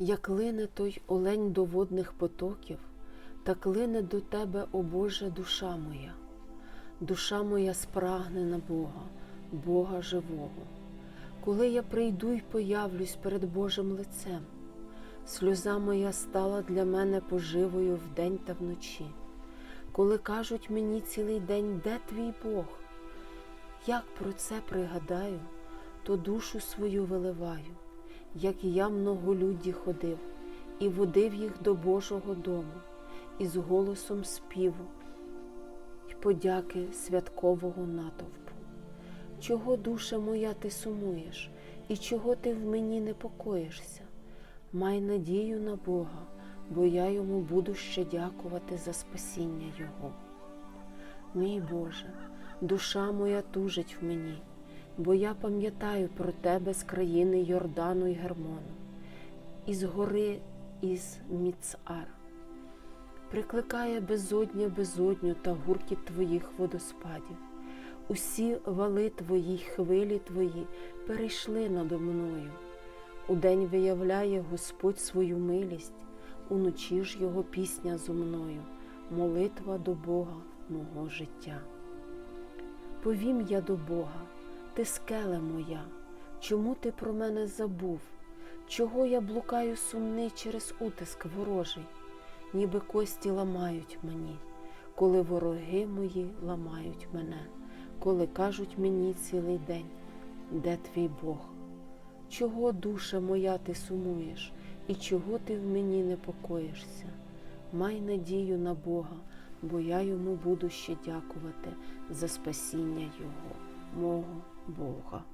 Як лине той олень до водних потоків, так лине до тебе, о Боже, душа моя. Душа моя спрагне на Бога, Бога живого. Коли я прийду й появлюсь перед Божим лицем, сльоза моя стала для мене поживою вдень та вночі. Коли кажуть мені цілий день, де твій Бог? Як про це пригадаю, то душу свою виливаю, як я многолюдді ходив, і водив їх до Божого дому, із голосом співу й подяки святкового натовпу. Чого, душа моя, ти сумуєш, і чого ти в мені непокоїшся? Май надію на Бога, бо я йому буду ще дякувати за спасіння Його. Мій Боже, душа моя тужить в мені, бо я пам'ятаю про Тебе з країни Йордану й Гермону, із гори із Міцар. Прикликає безодня безодню та гуркіт Твоїх водоспадів. Усі вали Твої, хвилі Твої перейшли надо мною. Удень виявляє Господь свою милість, уночі ж Його пісня зо мною, молитва до Бога мого життя. Повім я до Бога, ти скеле моя, чому ти про мене забув? Чого я блукаю сумний через утиск ворожий, ніби кості ламають мені, коли вороги мої ламають мене, коли кажуть мені цілий день, де твій Бог? Чого, душа моя, ти сумуєш, і чого ти в мені непокоїшся? Май надію на Бога, бо я йому буду ще дякувати за спасіння Його, мого Бога.